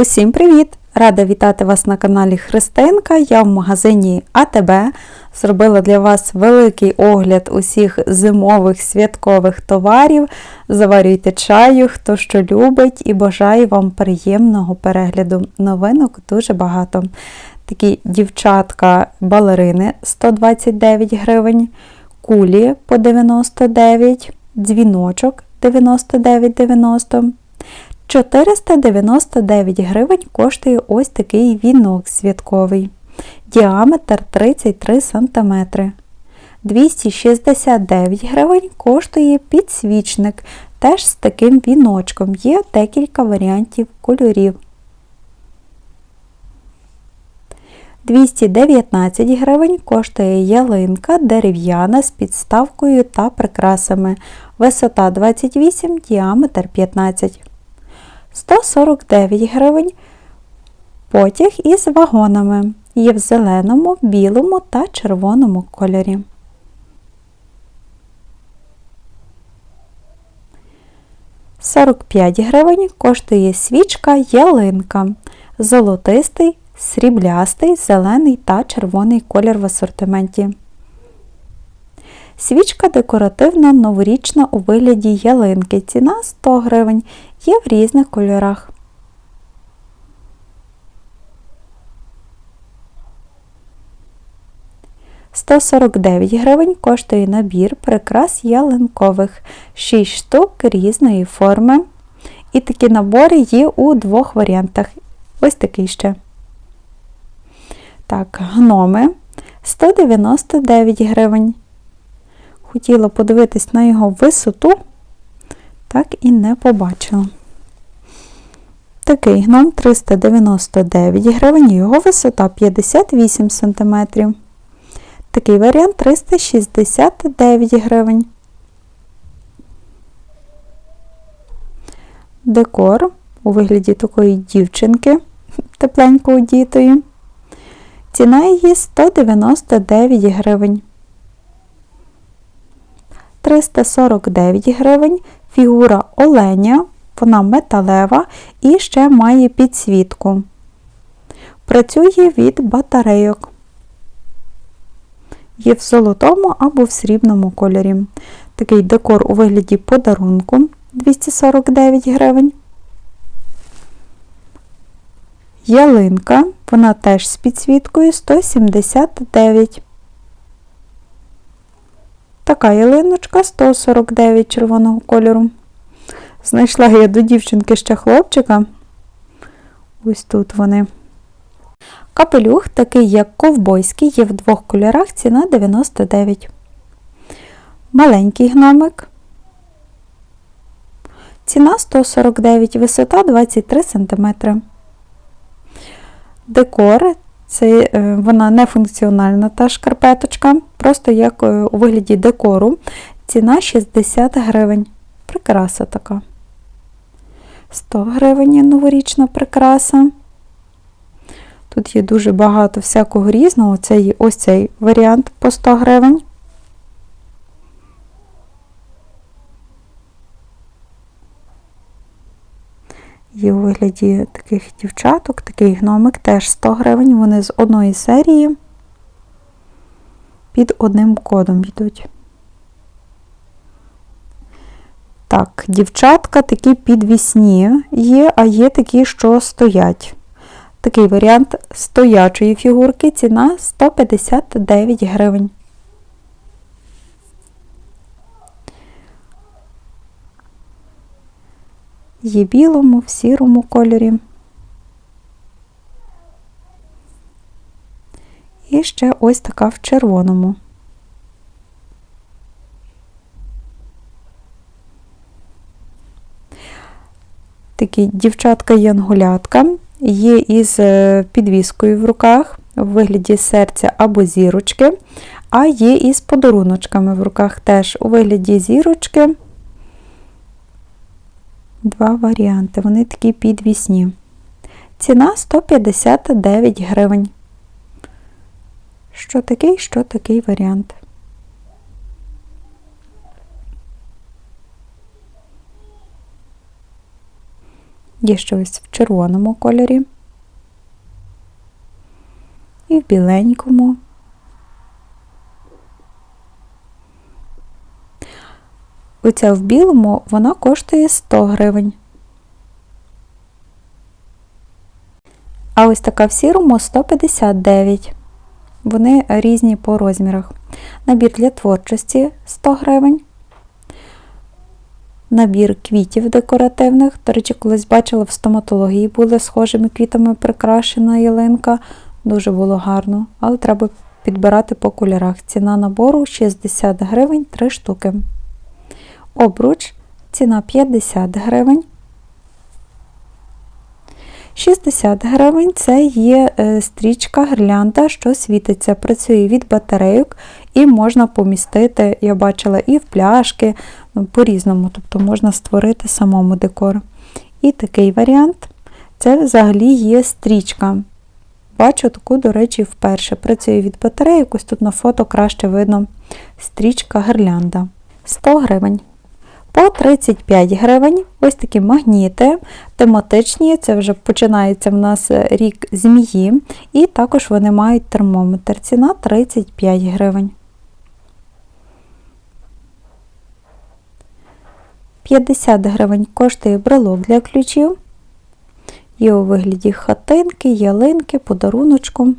Усім привіт! Рада вітати вас на каналі Христинка. Я в магазині АТБ зробила для вас великий огляд усіх зимових святкових товарів. Заварюйте чаю, хто що любить, і бажаю вам приємного перегляду. Новинок дуже багато. Такі дівчатка балерини 129 гривень, кулі по 99, дзвіночок 99,90. 499 гривень коштує ось такий вінок святковий. Діаметр 33 см. 269 гривень коштує підсвічник, теж з таким віночком. Є декілька варіантів кольорів. 219 гривень коштує ялинка дерев'яна з підставкою та прикрасами. Висота 28, діаметр 15. 149 гривень. Потяг із вагонами. Є в зеленому, білому та червоному кольорі. Сорок п'ять гривень коштує свічка ялинка. Золотистий, сріблястий, зелений та червоний колір в асортименті. Свічка декоративна новорічна у вигляді ялинки. Ціна 100 гривень. Є в різних кольорах. Сто сорок дев'ять гривень коштує набір прикрас ялинкових, 6 штук різної форми. І такі набори є у двох варіантах. Ось такий ще. Так, гноми 199 гривень. Хотіла подивитись на його висоту, так і не побачила. Такий гном 399 гривень, його висота 58 см. Такий варіант 369 гривень. Декор у вигляді такої дівчинки, тепленько одітої. Ціна її 199 гривень. 349 гривень. Фігура оленя, вона металева і ще має підсвітку. Працює від батарейок. Є в золотому або в срібному кольорі. Такий декор у вигляді подарунку 249 гривень. Ялинка, вона теж з підсвіткою 179 Така ялиночка 149 червоного кольору. Знайшла я до дівчинки ще хлопчика. Ось тут вони. Капелюх, такий, як ковбойський, є в двох кольорах, ціна 99. Маленький гномик. Ціна 149, висота 23 см. Декор це е, вона не функціональна та шкарпеточка, просто як е, у вигляді декору. Ціна 60 гривень. Прикраса така. 100 гривень новорічна прикраса. Тут є дуже багато всякого різного. Це є ось цей варіант по 100 гривень. Є у вигляді таких дівчаток, такий гномик теж 100 гривень, вони з одної серії під одним кодом йдуть. Так, дівчатка такі підвісні є, а є такі, що стоять. Такий варіант стоячої фігурки, ціна 159 гривень. Є білому, в сірому кольорі. І ще ось така в червоному. Такі дівчатка-янгулятка є із е, підвіскою в руках, в вигляді серця або зірочки, а є із подаруночками в руках теж у вигляді зірочки два варіанти. Вони такі підвісні. Ціна 159 гривень. Що такий, що такий варіант. Є ще ось в червоному кольорі. І в біленькому. Оця в білому вона коштує 100 гривень. А ось така в сірому 159. Вони різні по розмірах. Набір для творчості 100 гривень. Набір квітів декоративних. До речі, колись бачила в стоматології були схожими квітами прикрашена ялинка. Дуже було гарно, але треба підбирати по кольорах. Ціна набору 60 гривень 3 штуки. Обруч ціна 50 гривень. 60 гривень це є е, стрічка гірлянда, що світиться. Працює від батарейок і можна помістити, я бачила, і в пляшки, ну, по-різному, тобто можна створити самому декор. І такий варіант це взагалі є стрічка. Бачу таку, до речі, вперше. Працює від батарейок, ось тут на фото краще видно стрічка гірлянда. 100 гривень. По 35 гривень ось такі магніти тематичні, це вже починається в нас рік змії, і також вони мають термометр. Ціна 35 гривень. 50 гривень коштує брелок для ключів. Є у вигляді хатинки, ялинки, подаруночку.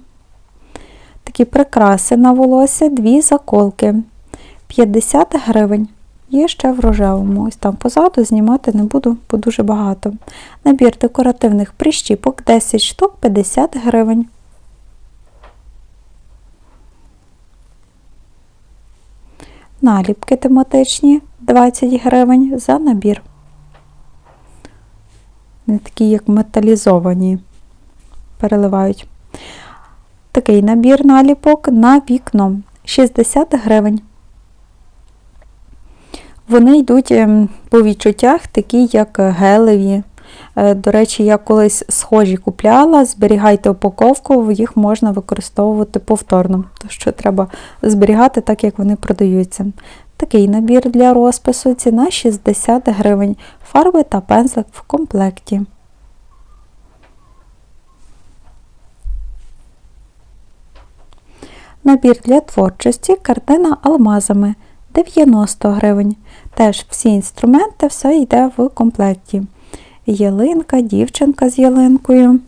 Такі прикраси на волосся, дві заколки. 50 гривень. Є ще в рожевому. Ось там позаду знімати не буду, бо дуже багато. Набір декоративних прищіпок 10 штук 50 гривень. Наліпки тематичні 20 гривень за набір. Не такі, як металізовані, переливають. Такий набір наліпок на вікно 60 гривень. Вони йдуть ем, по відчуттях, такі, як гелеві. Е, До речі, я колись схожі купляла, зберігайте упаковку, їх можна використовувати повторно, тому що треба зберігати так, як вони продаються. Такий набір для розпису ціна 60 гривень, фарби та пензлик в комплекті. Набір для творчості картина алмазами 90 гривень. Теж всі інструменти, все йде в комплекті. Ялинка, дівчинка з ялинкою.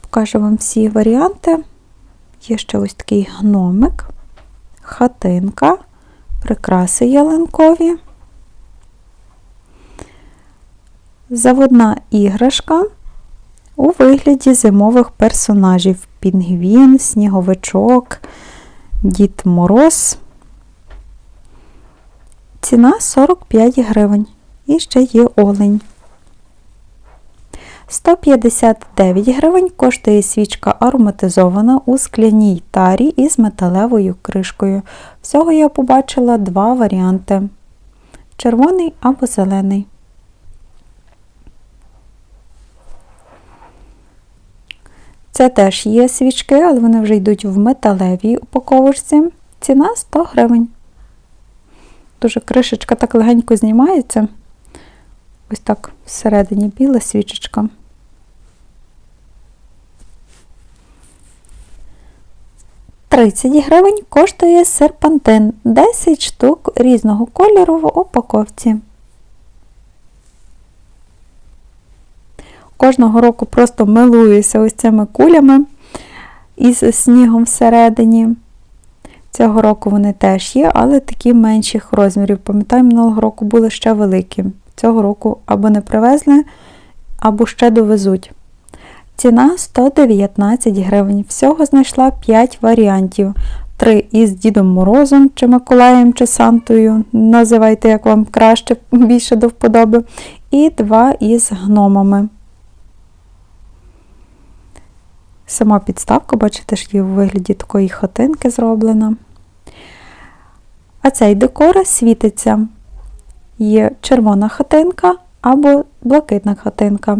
Покажу вам всі варіанти. Є ще ось такий гномик, хатинка, прикраси ялинкові, заводна іграшка у вигляді зимових персонажів: пінгвін, сніговичок, Дід Мороз. Ціна 45 гривень. І ще є олень. 159 гривень коштує свічка ароматизована у скляній тарі із металевою кришкою. Всього я побачила два варіанти: червоний або зелений. Це теж є свічки, але вони вже йдуть в металевій упаковочці. Ціна 100 гривень. Дуже кришечка так легенько знімається. Ось так всередині біла свічечка. Тридцять гривень коштує серпантин 10 штук різного кольору в упаковці. Кожного року просто милуюся ось цими кулями із снігом всередині. Цього року вони теж є, але такі менших розмірів. Пам'ятаю, минулого року були ще великі. Цього року або не привезли, або ще довезуть. Ціна 119 гривень. Всього знайшла 5 варіантів. Три із Дідом Морозом, чи Миколаєм, чи Сантою. Називайте, як вам краще, більше до вподоби. І два із гномами. Сама підставка, бачите, ж є у вигляді такої хатинки зроблена. А цей декор світиться. Є червона хатинка або блакитна хатинка.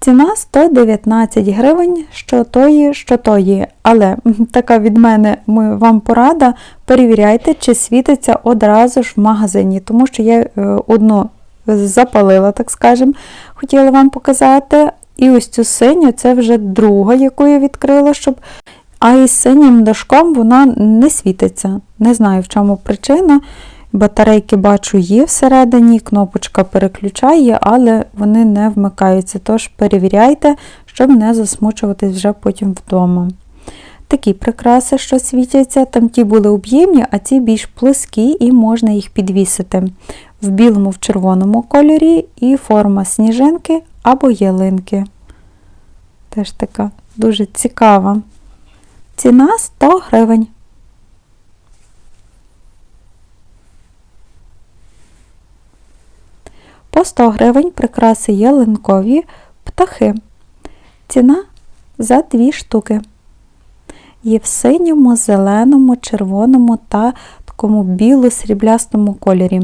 Ціна 119 гривень, що тої, що тої. Але така від мене вам порада, перевіряйте, чи світиться одразу ж в магазині, тому що я е, одну запалила, так скажемо, хотіла вам показати. І ось цю синю, це вже друга, яку я відкрила, щоб. А із синім дашком вона не світиться. Не знаю, в чому причина. Батарейки бачу є всередині, кнопочка переключає, але вони не вмикаються. Тож перевіряйте, щоб не засмучуватись вже потім вдома. Такі прикраси, що світяться, там ті були об'ємні, а ці більш плоскі і можна їх підвісити в білому, в червоному кольорі і форма сніжинки або ялинки. Теж така дуже цікава. Ціна 100 гривень. По 100 гривень прикраси ялинкові птахи. Ціна за 2 штуки. Є в синьому, зеленому, червоному та такому біло-сріблястому кольорі.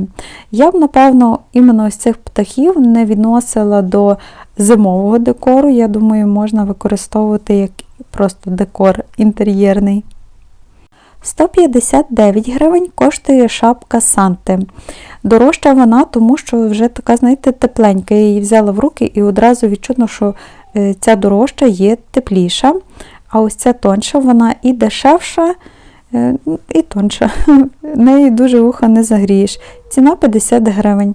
Я б, напевно, іменно ось цих птахів не відносила до зимового декору. Я думаю, можна використовувати як просто декор інтер'єрний. 159 гривень коштує шапка Санти. Дорожча вона, тому що вже така, знаєте, тепленька. Я її взяла в руки і одразу відчутно, що е, ця дорожча є тепліша, а ось ця тонша, вона і дешевша, і тонша. Неї дуже вуха не загрієш. Ціна 50 гривень.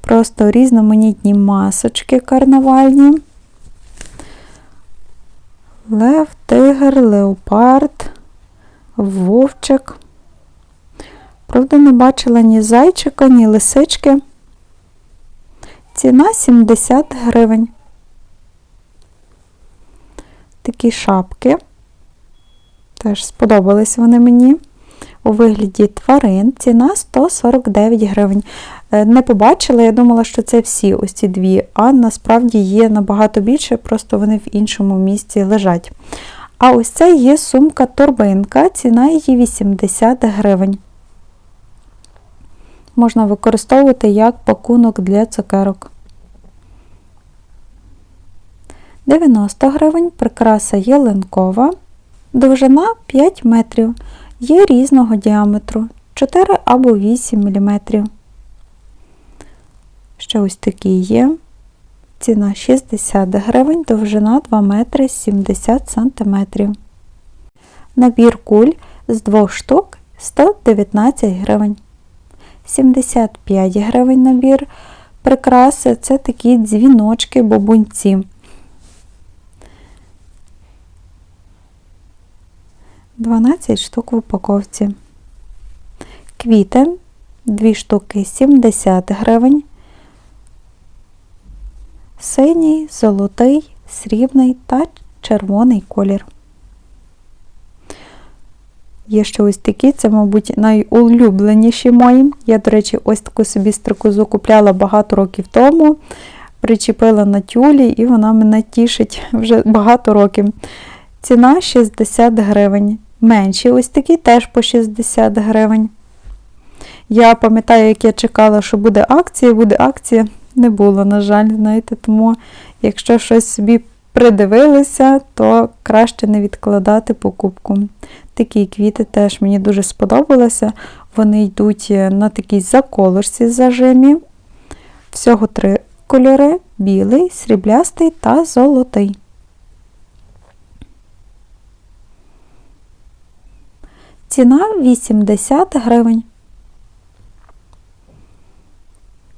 Просто різноманітні масочки карнавальні. Лев, тигр, леопард, вовчик. Правда, не бачила ні зайчика, ні лисички. Ціна 70 гривень. Такі шапки. Теж сподобались вони мені. У вигляді тварин. Ціна 149 гривень. Е, не побачила, я думала, що це всі ось ці дві, а насправді є набагато більше, просто вони в іншому місці лежать. А ось це є сумка-торбинка, ціна її 80 гривень. Можна використовувати як пакунок для цукерок. 90 гривень прикраса ялинкова, довжина 5 метрів, є різного діаметру 4 або 8 мм. Ще ось такі є. Ціна 60 гривень, довжина 2 метри 70 сантиметрів. Набір куль з двох штук 119 гривень. 75 гривень набір. Прикраси це такі дзвіночки бобунці. 12 штук в упаковці. Квіти 2 штуки 70 гривень синій, золотий, срібний та червоний колір. Є ще ось такі, це, мабуть, найулюбленіші мої. Я, до речі, ось таку собі стрикозу купляла багато років тому, причепила на тюлі, і вона мене тішить вже багато років. Ціна 60 гривень. Менші ось такі теж по 60 гривень. Я пам'ятаю, як я чекала, що буде акція, буде акція не було, на жаль, знаєте, тому якщо щось собі придивилися, то краще не відкладати покупку. Такі квіти теж мені дуже сподобалися. Вони йдуть е, на такій заколочці зажимі. Всього три кольори: білий, сріблястий та золотий. Ціна 80 гривень.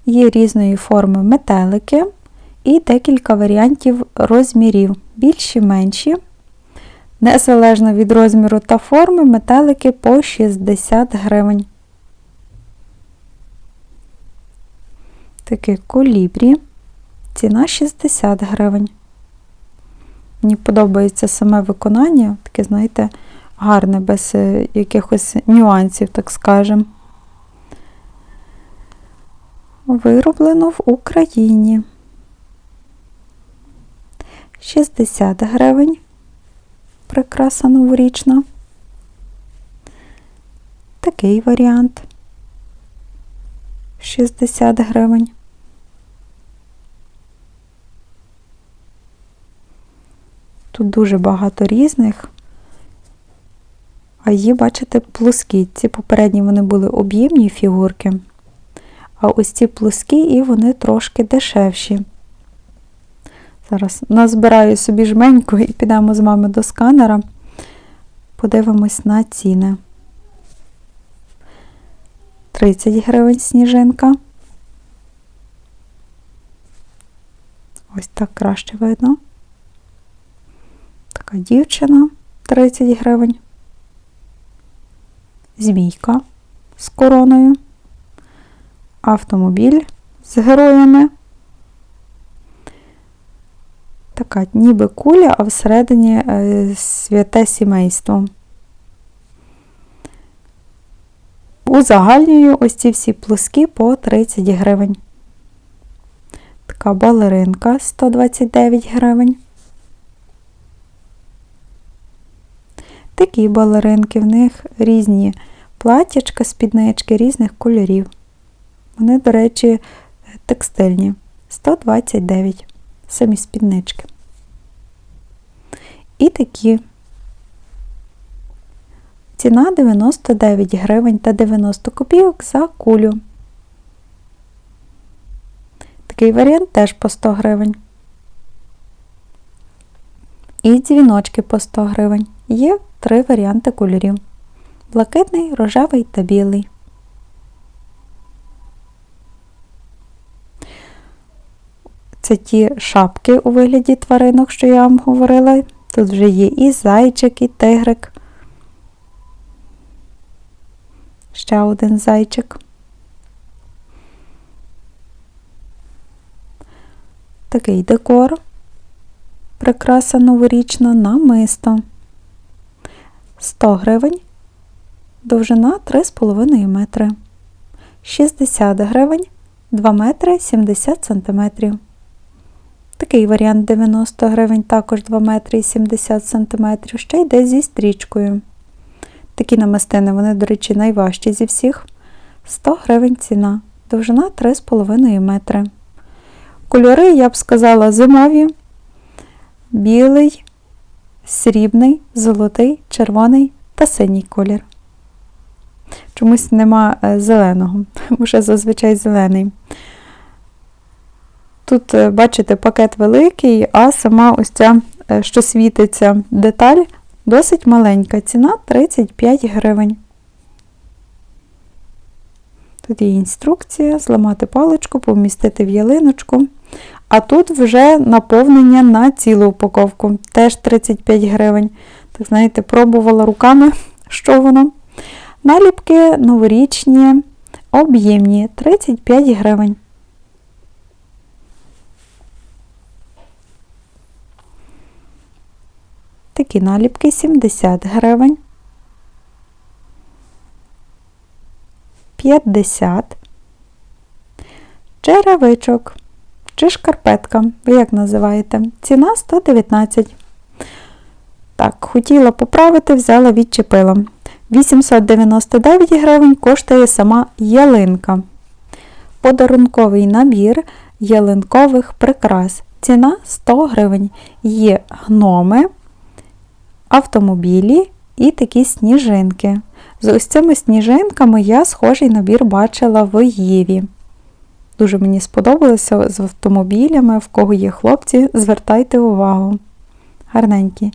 Є різної форми метелики і декілька варіантів розмірів, більші менші. Незалежно від розміру та форми, метелики по 60 гривень. Таке колібрі. Ціна 60 гривень. Мені подобається саме виконання, таке, знаєте, гарне, без е, якихось нюансів, так скажемо вироблено в Україні. 60 гривень. Прикраса новорічна. Такий варіант. 60 гривень. Тут дуже багато різних. А її, бачите, плоскі. Ці попередні вони були об'ємні фігурки. А ось ці плоскі і вони трошки дешевші. Зараз назбираю собі жменьку і підемо з вами до сканера. Подивимось на ціни. 30 гривень сніжинка. Ось так краще видно. Така дівчина 30 гривень. Змійка з короною. Автомобіль з героями. Така ніби куля, а всередині е, святе сімейство. Узагальнюю ось ці всі плоскі по 30 гривень. Така балеринка 129 гривень. Такі балеринки, в них різні платячка, спіднички різних кольорів. Вони, до речі, текстильні. 129 самі спіднички. І такі. Ціна 99 гривень та 90 копійок за кулю. Такий варіант теж по 100 гривень. І дзвіночки по 100 гривень. Є три варіанти кольорів: блакитний, рожевий та білий. Це ті шапки у вигляді тваринок, що я вам говорила. Тут вже є і зайчик, і тигрик. Ще один зайчик. Такий декор. Прикраса новорічна намисто. 100 гривень. Довжина 3,5 метри. 60 гривень 2 метри 70 сантиметрів. Такий варіант 90 гривень, також 2 метри і 70 сантиметрів. Ще йде зі стрічкою. Такі намистини, вони, до речі, найважчі зі всіх. 100 гривень ціна. Довжина 3,5 метри. Кольори, я б сказала, зимові, білий, срібний, золотий, червоний та синій колір. Чомусь нема е, зеленого, вже зазвичай зелений. Тут, е, бачите, пакет великий, а сама ось ця, е, що світиться деталь, досить маленька. Ціна 35 гривень. Тут є інструкція, зламати паличку, помістити в ялиночку. А тут вже наповнення на цілу упаковку, теж 35 гривень. Так, знаєте, пробувала руками, що воно. Наліпки новорічні, об'ємні 35 гривень. Такі наліпки 70 гривень. 50. Черевичок чи шкарпетка. Ви як називаєте? Ціна 119. Так, хотіла поправити, взяла, відчепила. 899 гривень коштує сама ялинка. Подарунковий набір ялинкових прикрас. Ціна 100 гривень. Є гноми автомобілі і такі сніжинки. З ось цими сніжинками я схожий набір бачила в Єві. Дуже мені сподобалося з автомобілями, в кого є хлопці, звертайте увагу. Гарненькі.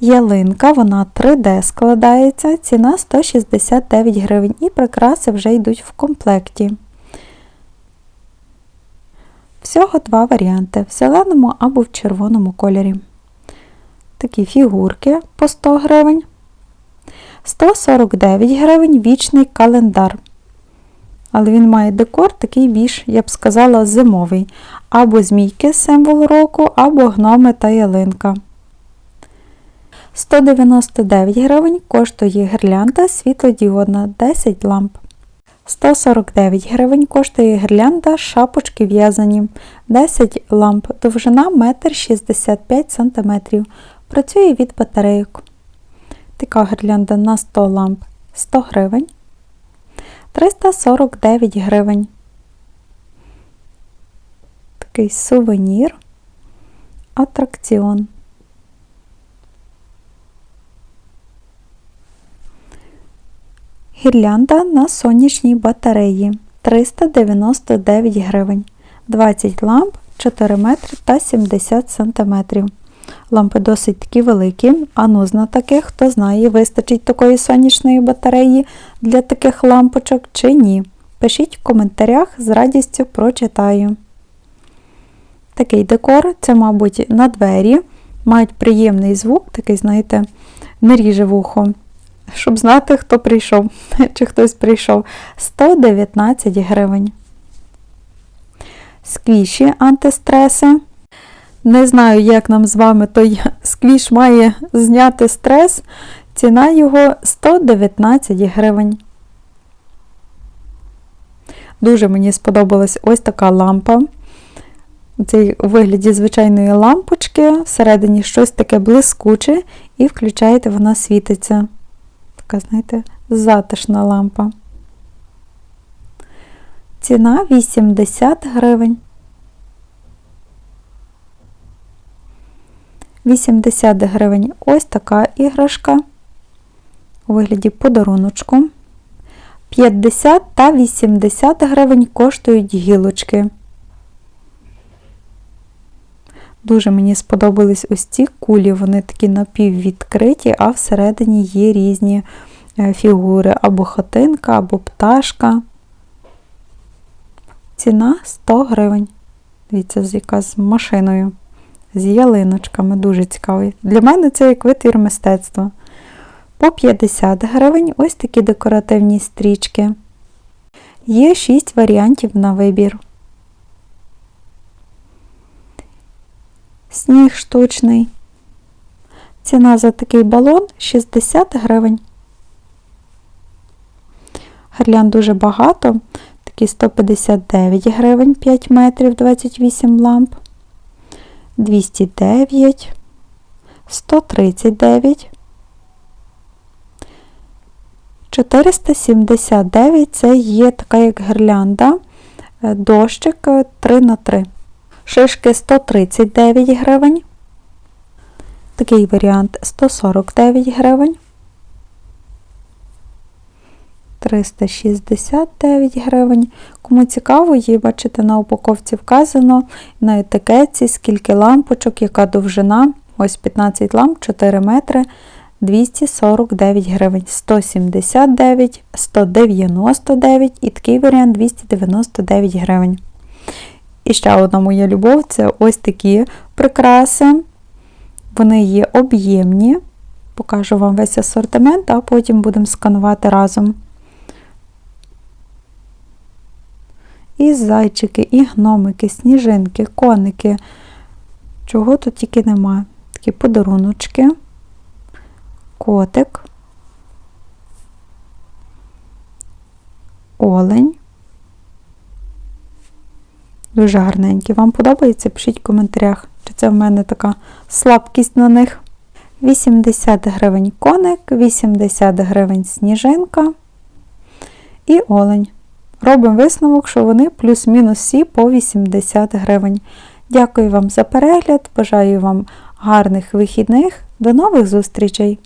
Ялинка, вона 3D складається, ціна 169 гривень, і прикраси вже йдуть в комплекті. Всього два варіанти в зеленому або в червоному кольорі такі фігурки по 100 гривень. 149 гривень вічний календар. Але він має декор такий більш, я б сказала, зимовий. Або змійки символ року, або гноми та ялинка. 199 гривень коштує гірлянда світлодіодна 10 ламп. 149 гривень коштує гірлянда шапочки в'язані 10 ламп, довжина 1,65 см. Працює від батарейок. Така гірлянда на 100 ламп 100 гривень. 349 гривень. Такий сувенір. Атракціон. Гірлянда на сонячній батареї 399 гривень. 20 ламп 4 метри та 70 сантиметрів. Лампи досить такі великі, а ну зна таких, хто знає, вистачить такої сонячної батареї для таких лампочок чи ні. Пишіть в коментарях, з радістю прочитаю. Такий декор, це, мабуть, на двері. Мають приємний звук, такий, знаєте, не ріже вухо. Щоб знати, хто прийшов, чи хтось прийшов. 119 гривень. Сквіші антистреси. Не знаю, як нам з вами той сквіш має зняти стрес. Ціна його 119 гривень. Дуже мені сподобалась ось така лампа. Цей у вигляді звичайної лампочки, всередині щось таке блискуче, і включаєте, вона світиться. Така, знаєте, затишна лампа. Ціна 80 гривень. 80 гривень ось така іграшка у вигляді подаруночку. 50 та 80 гривень коштують гілочки. Дуже мені сподобались ось ці кулі, вони такі напіввідкриті, а всередині є різні е, фігури, або хатинка, або пташка. Ціна 100 гривень. Дивіться, яка з машиною, з ялиночками, дуже цікавий. Для мене це як витвір мистецтва. По 50 гривень ось такі декоративні стрічки. Є 6 варіантів на вибір. Сніг штучний. Ціна за такий балон 60 гривень. Гирлянд дуже багато. Такі 159 гривень 5 метрів 28 ламп. 209, 139, 479 це є така як гірлянда, е, дощик 3 на 3 Шишки 139 гривень. Такий варіант 149 гривень. 369 гривень. Кому цікаво, її, бачите, на упаковці вказано на етикетці, скільки лампочок, яка довжина. Ось 15 ламп, 4 метри, 249 гривень, 179, 199 і такий варіант 299 гривень. І ще одна моя любов це ось такі прикраси. Вони є об'ємні. Покажу вам весь асортимент, а потім будемо сканувати разом. І зайчики, і гномики, сніжинки, коники. Чого тут тільки немає. Такі подаруночки, котик, олень. Дуже гарненькі. Вам подобається? Пишіть в коментарях, чи це в мене така слабкість на них. 80 гривень коник, 80 гривень сніжинка і олень. Робимо висновок, що вони плюс-мінус всі по 80 гривень. Дякую вам за перегляд, бажаю вам гарних вихідних. До нових зустрічей!